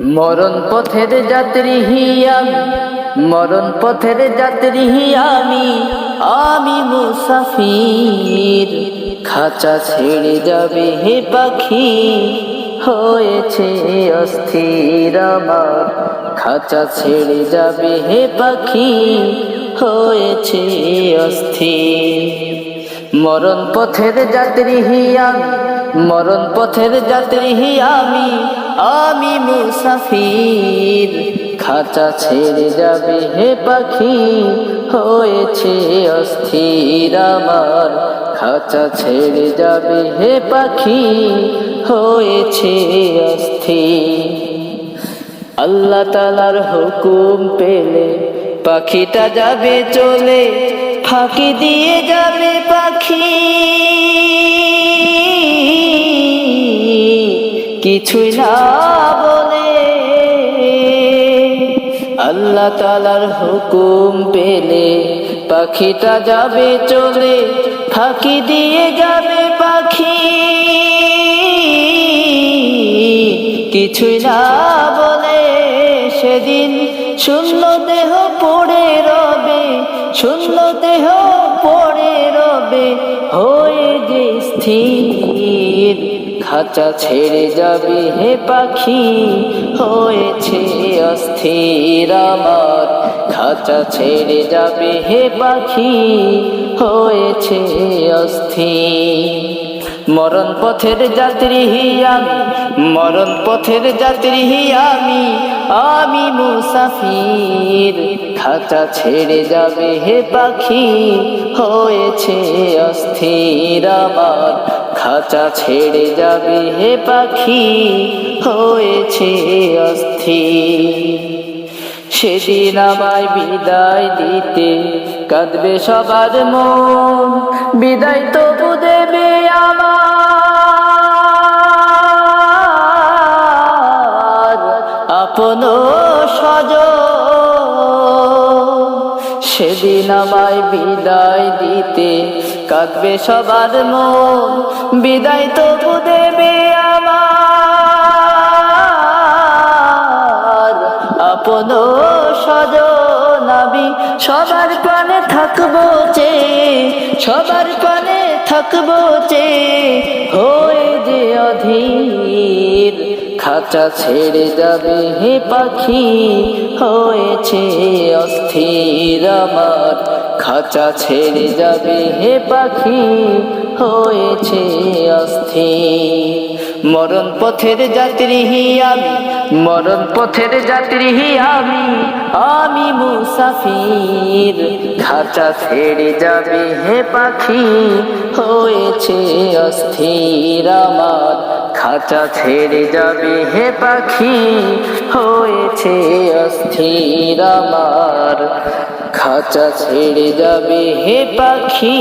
মরণ পথের যাত্রী আমি, মরণ পথের যাত্রী আমি আমি মুসাফির। খাঁচা ছেড়ে যাবে হে পাখি, হয়েছে অস্থির আমার। খাঁচা ছেড়ে যাবে হে পাখি, হয়েছে অস্থির। মরণ পথের যাত্রী আমি মরণ পথের যাত্রী আমি আমি মুসাফির। খাঁচা ছেড়ে যাবে হে পাখি, হয়েছে অস্থির আমার। খাঁচা ছেড়ে যাবে হে পাখি, হয়েছে অস্থির। আল্লাহ তালার হুকুম পেলে পাখিটা যাবে চলে, ফাঁকি দিয়ে যাবে পাখি। কিছুই না বলে। আল্লাহ তালার হুকুম পেলে পাখিটা যাবে চলে, ফাঁকি দিয়ে যাবে পাখি। কিছুই না বলে সেদিন শূন্য দেহ পড়ে রবে, শূন্য দেহ পড়ে রবে, হয়ে যে স্থির। খাঁচা ছেড়ে যাবে হে পাখি, হয়েছে অস্থির আমার। খাঁচা ছেড়ে যাবে হে পাখি, হয়েছে অস্থির। মরণ পথের যাত্রী আমি, মরণ পথের যাত্রী আমি আমি মুসাফির। খাঁচা ছেড়ে যাবে হে পাখি, হয়েছে অস্থির আমার। খাঁচা ছেড়ে যাবে হে পাখি, হয়েছে অস্থির। সেদিন আমায় বিদায় দিতে কাঁদবে সবার মন, বিদায় তবু দেবে আমার। আপন সজ সেদিন আমায় বিদায় দিতে কাঁদবে সবার মন। বিদায় তবু দেবে আমার। আপন সজনাবি সবার প্রাণে থাকব চে সবার প্রাণে থাকব চে হয়ে যে অধীর খাঁচা ছেড়ে যাবে হে পাখি, হয়েছে অস্থির আমার। খাঁচা ছেড়ে যাবে হে পাখি, হয়েছে অস্থির। মরণ পথের যাত্রী আমি, মরণ পথের যাত্রী আমি আমি মুসাফির। খাঁচা ছেড়ে যাবে হে পাখি, হয়েছে অস্থির আমার। খাঁচা ছেড়ে যাবে হে পাখি হয়েছে অস্থির আমার। খাঁচা ছেড়ে যাবে হে পাখি।